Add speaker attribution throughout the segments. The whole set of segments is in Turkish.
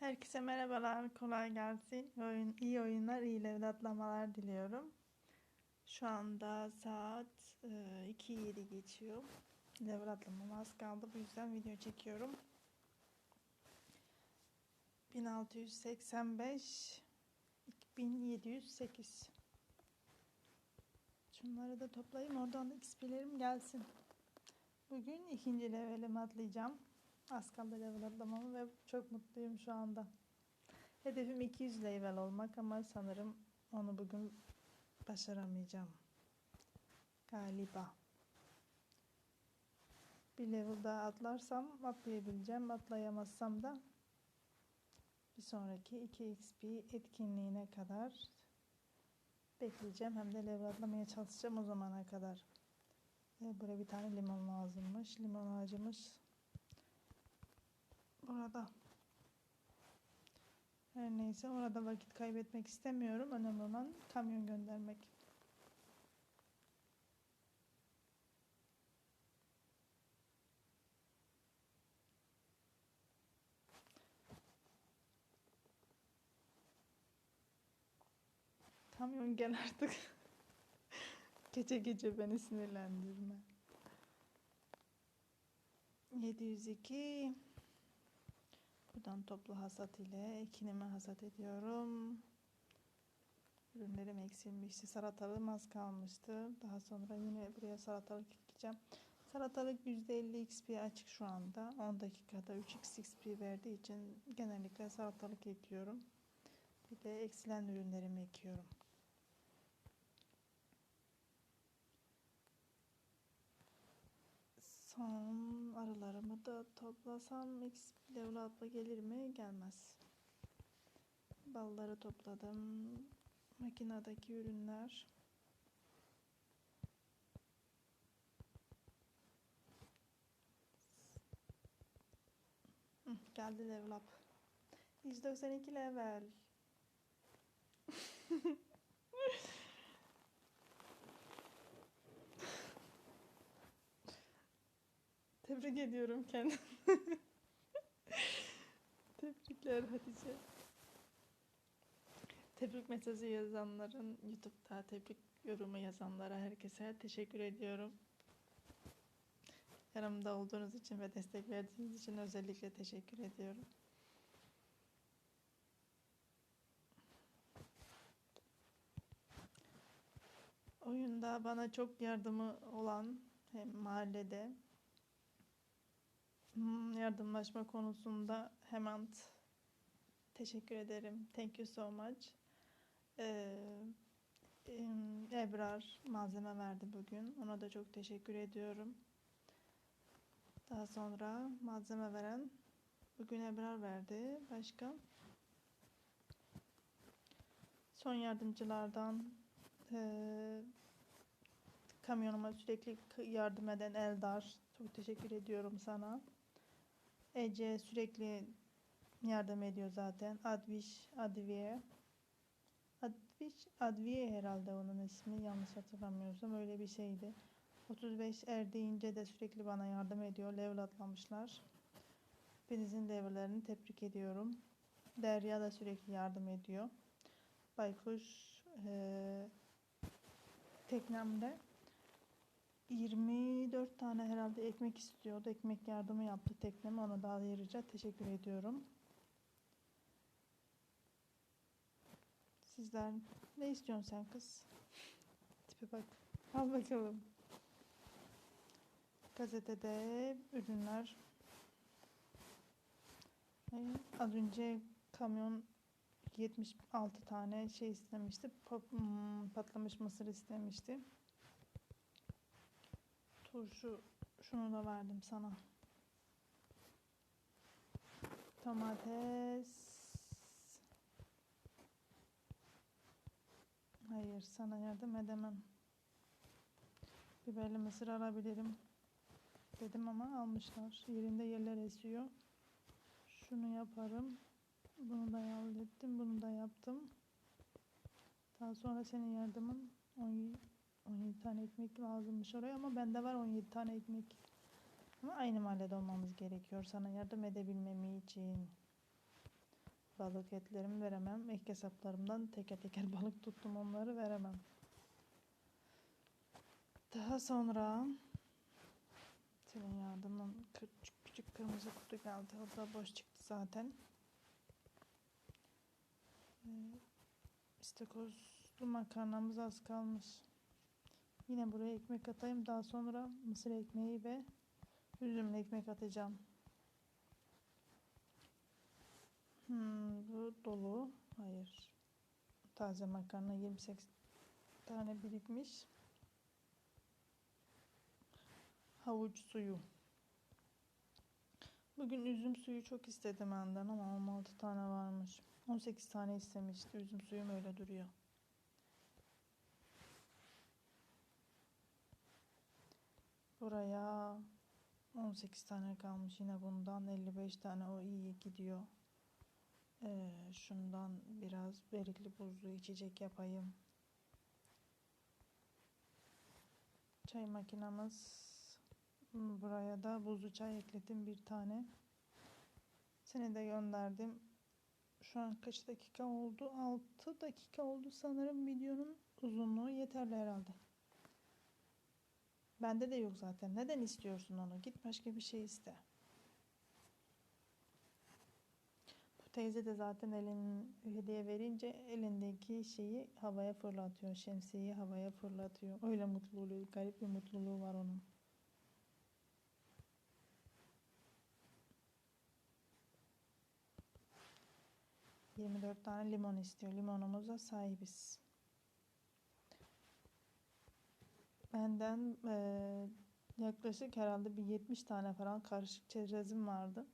Speaker 1: Herkese merhabalar, kolay gelsin. Oyun, iyi oyunlar, iyi level atlamalar diliyorum. Şu anda saat e, 2.07 geçiyor. Level atlamam az kaldı. Bu yüzden video çekiyorum. 1685 2708 Şunları da toplayayım. Oradan da XP'lerim gelsin. Bugün ikinci levelimi atlayacağım. Az kaldı level atlamamı ve çok mutluyum şu anda. Hedefim 200 level olmak ama sanırım onu bugün başaramayacağım. Galiba. Bir level daha atlarsam atlayabileceğim. Atlayamazsam da bir sonraki 2xp etkinliğine kadar bekleyeceğim. Hem de level atlamaya çalışacağım o zamana kadar. Buraya bir tane limon lazımmış. Limon ağacımız orada. Her neyse orada vakit kaybetmek istemiyorum. Önemli olan kamyon göndermek. Kamyon gel artık. gece gece beni sinirlendirme. 702 Buradan toplu hasat ile ekinimi hasat ediyorum. Ürünlerim eksilmişti. Salatalığım az kalmıştı. Daha sonra yine buraya salatalık ekeceğim. Salatalık %50 XP açık şu anda. 10 dakikada 3x XP verdiği için genellikle salatalık ekiyorum. Bir de eksilen ürünlerimi ekiyorum. Son arılarımı da toplasam x level atla gelir mi? Gelmez. Balları topladım. Makinedeki ürünler. Hı, geldi level up. 192 level. Tebrik ediyorum kendimi. Tebrikler Hatice. Tebrik mesajı yazanların, YouTube'da tebrik yorumu yazanlara herkese teşekkür ediyorum. Yanımda olduğunuz için ve destek verdiğiniz için özellikle teşekkür ediyorum. Oyunda bana çok yardımı olan hem mahallede yardımlaşma konusunda hemen teşekkür ederim. Thank you so much. Ee, Ebrar malzeme verdi bugün. Ona da çok teşekkür ediyorum. Daha sonra malzeme veren bugün Ebrar verdi. Başka? Son yardımcılardan e, kamyonuma sürekli yardım eden Eldar. Çok teşekkür ediyorum sana. Ece sürekli yardım ediyor zaten. Adviş, Adviye. Adviş, Adviye herhalde onun ismi. Yanlış hatırlamıyorsam öyle bir şeydi. 35 er de sürekli bana yardım ediyor. Level atlamışlar. Hepinizin levellerini tebrik ediyorum. Derya da sürekli yardım ediyor. Baykuş e, teknemde 24 tane herhalde ekmek istiyordu. Ekmek yardımı yaptı tekneme. Ona da ayrıca teşekkür ediyorum. Sizler ne istiyorsun sen kız? Tipe bak. Al bakalım. Gazetede ürünler. Az önce kamyon 76 tane şey istemişti. Hmm, patlamış mısır istemişti turşu şunu da verdim sana. Domates. Hayır sana yardım edemem. Biberli mısır alabilirim. Dedim ama almışlar. Yerinde yerler esiyor. Şunu yaparım. Bunu da hallettim. Bunu da yaptım. Daha sonra senin yardımın 17 tane ekmek lazımmış oraya ama bende var 17 tane ekmek. Ama aynı mahallede olmamız gerekiyor sana yardım edebilmem için. balık etlerimi veremem. Ek hesaplarımdan teker teker balık tuttum onları veremem. Daha sonra senin yardımın küçük küçük kırmızı kutu geldi. O da boş çıktı zaten. Ee, İstakozlu makarnamız az kalmış. Yine buraya ekmek atayım. Daha sonra mısır ekmeği ve üzümlü ekmek atacağım. Hmm, bu dolu. Hayır. Taze makarna 28 tane birikmiş. Havuç suyu. Bugün üzüm suyu çok istedim benden ama 16 tane varmış. 18 tane istemişti. Üzüm suyum öyle duruyor. Buraya 18 tane kalmış yine bundan 55 tane o iyi gidiyor. Ee, şundan biraz berikli buzlu içecek yapayım. Çay makinamız buraya da buzlu çay ekledim bir tane. Seni de gönderdim. Şu an kaç dakika oldu? 6 dakika oldu sanırım videonun uzunluğu yeterli herhalde. Bende de yok zaten. Neden istiyorsun onu? Git başka bir şey iste. Bu teyze de zaten elin hediye verince elindeki şeyi havaya fırlatıyor. Şemsiyeyi havaya fırlatıyor. Öyle mutlu oluyor. Garip bir mutluluğu var onun. Yirmi dört tane limon istiyor. Limonumuza sahibiz. Benden eee, yaklaşık herhalde bir 70 tane falan karışık çerezim vardı.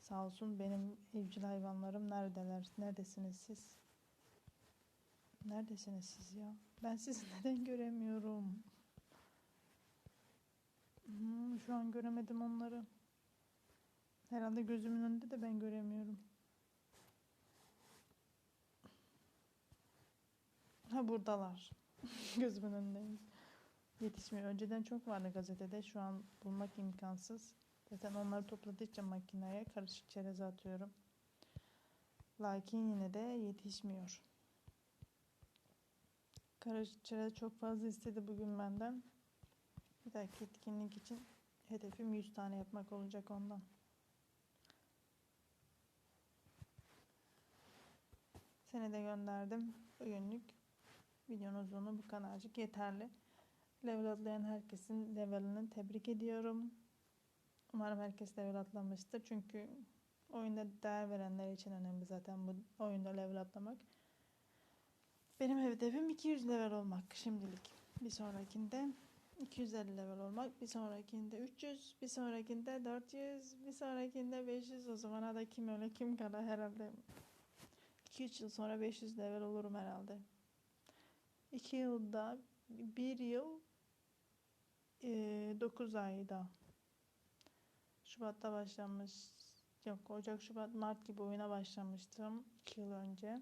Speaker 1: Sağ olsun benim evcil hayvanlarım neredeler? Neredesiniz siz? Neredesiniz siz ya? Ben sizi neden göremiyorum? Hmm, şu an göremedim onları. Herhalde gözümün önünde de ben göremiyorum. Ha buradalar. Gözümün önündeymiş. Yetişmiyor. Önceden çok vardı gazetede. Şu an bulmak imkansız. Zaten onları topladıkça makineye karışık çerez atıyorum. Lakin yine de yetişmiyor. Karışık çerez çok fazla istedi bugün benden. Bir dahaki etkinlik için hedefim 100 tane yapmak olacak ondan. Seni de gönderdim. Bugünlük videonun uzunluğu bu kadarcık yeterli. Level atlayan herkesin levelini tebrik ediyorum. Umarım herkes level atlamıştır. Çünkü oyunda değer verenler için önemli zaten bu oyunda level atlamak. Benim hedefim 200 level olmak şimdilik. Bir sonrakinde 250 level olmak, bir sonrakinde 300, bir sonrakinde 400, bir sonrakinde 500. O zamana da kim öyle kim kala herhalde 2-3 yıl sonra 500 level olurum herhalde. 2 yılda, 1 yıl 9 ayda. Şubat'ta başlamış. Yok Ocak, Şubat, Mart gibi oyuna başlamıştım 2 yıl önce.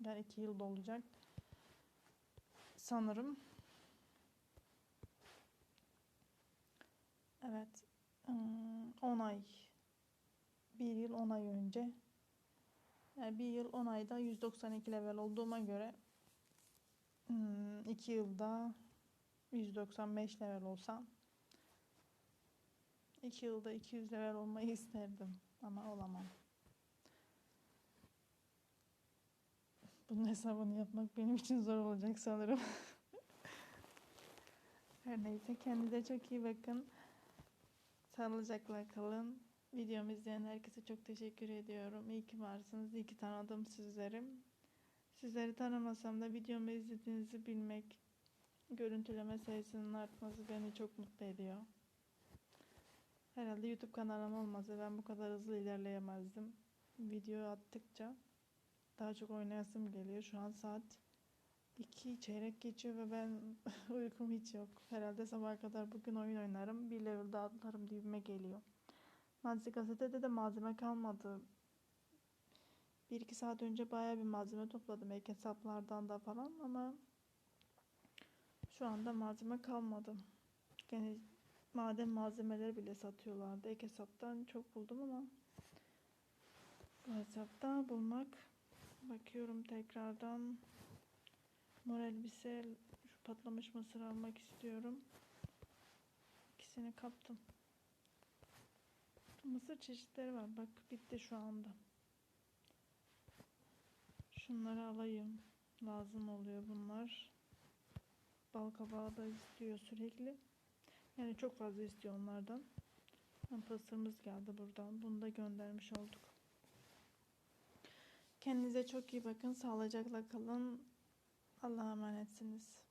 Speaker 1: Yani 2 yıl dolacak. Sanırım. Evet. 10 ay. 1 yıl 10 ay önce. Yani 1 yıl 10 ayda 192 level olduğuma göre 2 yılda 195 level olsam 2 yılda 200 level olmayı isterdim ama olamam. Bunun hesabını yapmak benim için zor olacak sanırım. Her neyse kendinize çok iyi bakın. Sağlıcakla kalın. Videomu izleyen herkese çok teşekkür ediyorum. İyi ki varsınız. İyi ki tanıdım sizleri. Sizleri tanımasam da videomu izlediğinizi bilmek, görüntüleme sayısının artması beni çok mutlu ediyor. Herhalde YouTube kanalım olmasa ben bu kadar hızlı ilerleyemezdim. Video attıkça daha çok oynayasım geliyor. Şu an saat 2 çeyrek geçiyor ve ben uykum hiç yok. Herhalde sabaha kadar bugün oyun oynarım. Bir level daha atlarım dibime geliyor. Nazi gazetede de malzeme kalmadı. Bir iki saat önce baya bir malzeme topladım ek hesaplardan da falan ama şu anda malzeme kalmadı. Yani maden malzemeleri bile satıyorlardı. Ek hesaptan çok buldum ama bu hesapta bulmak. Bakıyorum tekrardan. Mor elbise, şu patlamış mısır almak istiyorum. İkisini kaptım. Mısır çeşitleri var. Bak bitti şu anda. Şunları alayım. Lazım oluyor bunlar. Bal kabağı da istiyor sürekli. Yani çok fazla istiyor onlardan. Pastamız geldi buradan. Bunu da göndermiş olduk. Kendinize çok iyi bakın. Sağlıcakla kalın. Allah'a emanetsiniz.